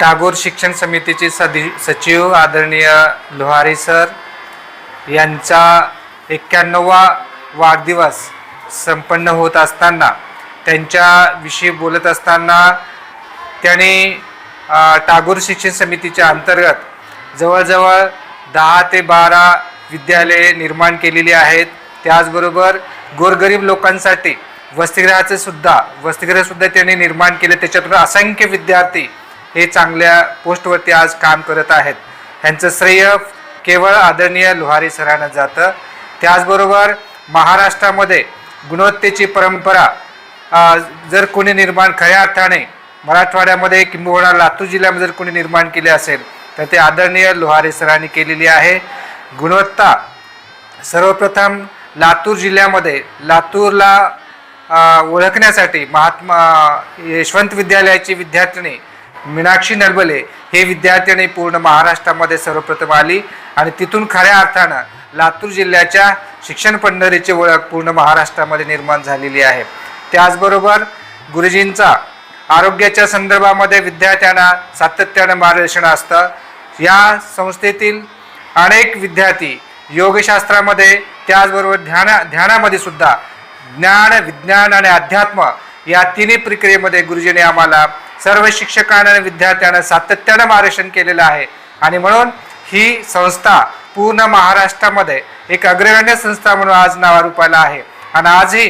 टागोर शिक्षण समितीचे सदि सचिव आदरणीय लोहारी सर यांचा एक्क्याण्णववा वाढदिवस संपन्न होत असताना त्यांच्याविषयी बोलत असताना त्यांनी टागोर शिक्षण समितीच्या अंतर्गत जवळजवळ दहा ते बारा विद्यालये निर्माण केलेली आहेत. त्याचबरोबर गोरगरीब लोकांसाठी वसतिगृहाचं सुद्धा वसतिगृहसुद्धा त्यांनी निर्माण केले. त्याच्यातून असंख्य विद्यार्थी हे चांगल्या पोस्टवरती आज काम करत आहेत. ह्यांचं श्रेय केवळ आदरणीय लोहारी सरांना जातं. त्याचबरोबर महाराष्ट्रामध्ये गुणवत्तेची परंपरा जर कोणी निर्माण खऱ्या अर्थाने मराठवाड्यामध्ये किंबहुना लातूर जिल्ह्यामध्ये जर कोणी निर्माण केले असेल तर ते आदरणीय लोहारे सरांनी केलेली आहे. गुणवत्ता सर्वप्रथम लातूर जिल्ह्यामध्ये लातूरला ओळखण्यासाठी महात्मा यशवंत विद्यालयाची विद्यार्थिनी मीनाक्षी नरबले हे विद्यार्थिनी पूर्ण महाराष्ट्रामध्ये सर्वप्रथम आली आणि तिथून खऱ्या अर्थानं लातूर जिल्ह्याच्या शिक्षण पंढरीची ओळख पूर्ण महाराष्ट्रामध्ये निर्माण झालेली आहे. त्याचबरोबर गुरुजींचा आरोग्याच्या संदर्भामध्ये विद्यार्थ्यांना सातत्यानं मार्गदर्शन असतं. या संस्थेतील अनेक विद्यार्थी योगशास्त्रामध्ये त्याचबरोबर ध्याना ध्यानामध्ये सुद्धा ज्ञान विज्ञान आणि अध्यात्म या तिन्ही प्रक्रियेमध्ये गुरुजींनी आम्हाला सर्व शिक्षकांना आणि विद्यार्थ्यांना सातत्यानं मार्गदर्शन केलेलं आहे. आणि म्हणून ही संस्था पूर्ण महाराष्ट्रामध्ये एक अग्रगण्य संस्था म्हणून आज नावारूपाला आहे. आणि आजही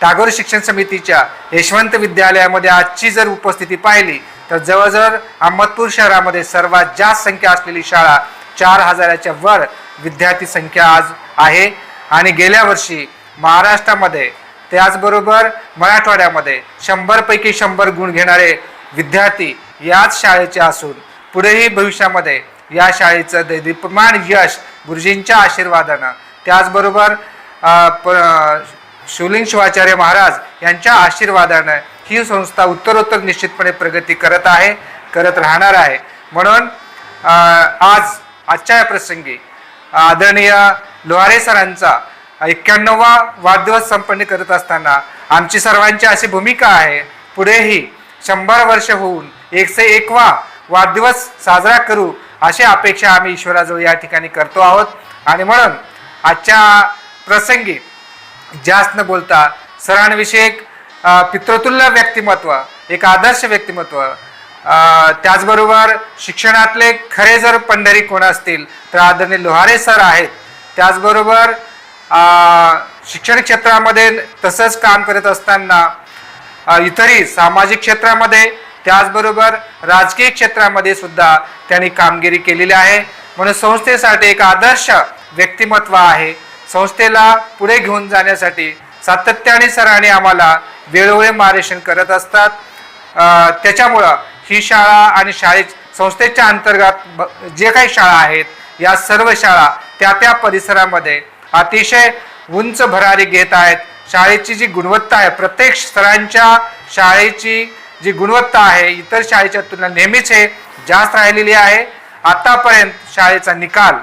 टागोर शिक्षण समितीच्या यशवंत विद्यालयामध्ये आजची जर उपस्थिती पाहिली तर जवळजवळ अहमदपूर शहरामध्ये सर्वात जास्त संख्या असलेली शाळा चार हजाराच्या वर विद्यार्थी संख्या आज आहे. आणि गेल्या वर्षी महाराष्ट्रामध्ये त्याचबरोबर मराठवाड्यामध्ये शंभरपैकी शंभर गुण घेणारे विद्यार्थी याच शाळेचे असून पुढेही भविष्यामध्ये या शाळेचं दैदीप्यमान यश गुरुजींच्या आशीर्वादानं त्याचबरोबर प- शिवलिंग शिवाचार्य महाराज यांच्या आशीर्वादानं ही संस्था उत्तरोत्तर निश्चितपणे प्रगती करत आहे करत राहणार आहे. म्हणून आज आजच्या या प्रसंगी आदरणीय लोहारे सरांचा एक्क्याण्णववा वाढदिवस संपन्न करत असताना आमची सर्वांची अशी भूमिका आहे. पुढेही शंभर वर्ष होऊन एकशे एकवा वाढदिवस साजरा करू अशी अपेक्षा आम्ही ईश्वराजवळ या ठिकाणी करतो आहोत. आणि म्हणून आजच्या प्रसंगी जास्त न बोलता सरांविषयक पितृतुल्य व्यक्तिमत्व एक आदर्श व्यक्तिमत्व त्याचबरोबर शिक्षणातले खरे जर पंढरी कोण असतील तर आदरणीय लोहारे सर आहेत. त्याचबरोबर शिक्षण क्षेत्रामध्ये तसंच काम करत असताना इतरही सामाजिक क्षेत्रामध्ये त्याचबरोबर राजकीय क्षेत्रामध्ये सुद्धा त्यांनी कामगिरी केलेली आहे. म्हणून संस्थेसाठी एक आदर्श व्यक्तिमत्व आहे. संस्थेला पुढे घेऊन जाण्यासाठी सातत्याने सरांनी आम्हाला वेळोवेळी मार्गदर्शन करत असतात. त्याच्यामुळं ही शाळा आणि शाळे संस्थेच्या अंतर्गत ब- जे काही शाळा आहेत या सर्व शाळा त्या त्या परिसरामध्ये अतिशय उंच भरारी घेत आहेत. शाळेची जी गुणवत्ता आहे प्रत्येक सरांच्या शाळेची जी गुणवत्ता आहे इतर शाळेच्या तुलना नेहमीच हे जास्त राहिलेली आहे. आतापर्यंत शाळेचा निकाल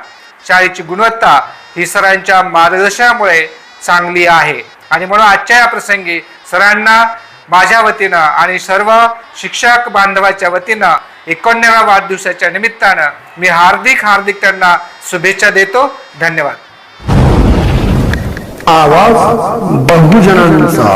शाळेची गुणवत्ता ही सरांच्या मार्गदर्शनामुळे चांगली आहे. आणि म्हणून आजच्या या प्रसंगी सरांना माझ्या वतीनं आणि सर्व शिक्षक बांधवाच्या वतीनं एकोणव्या वाढदिवसाच्या निमित्तानं मी हार्दिक हार्दिक त्यांना शुभेच्छा देतो. धन्यवाद. आवाज बहुजनांचा.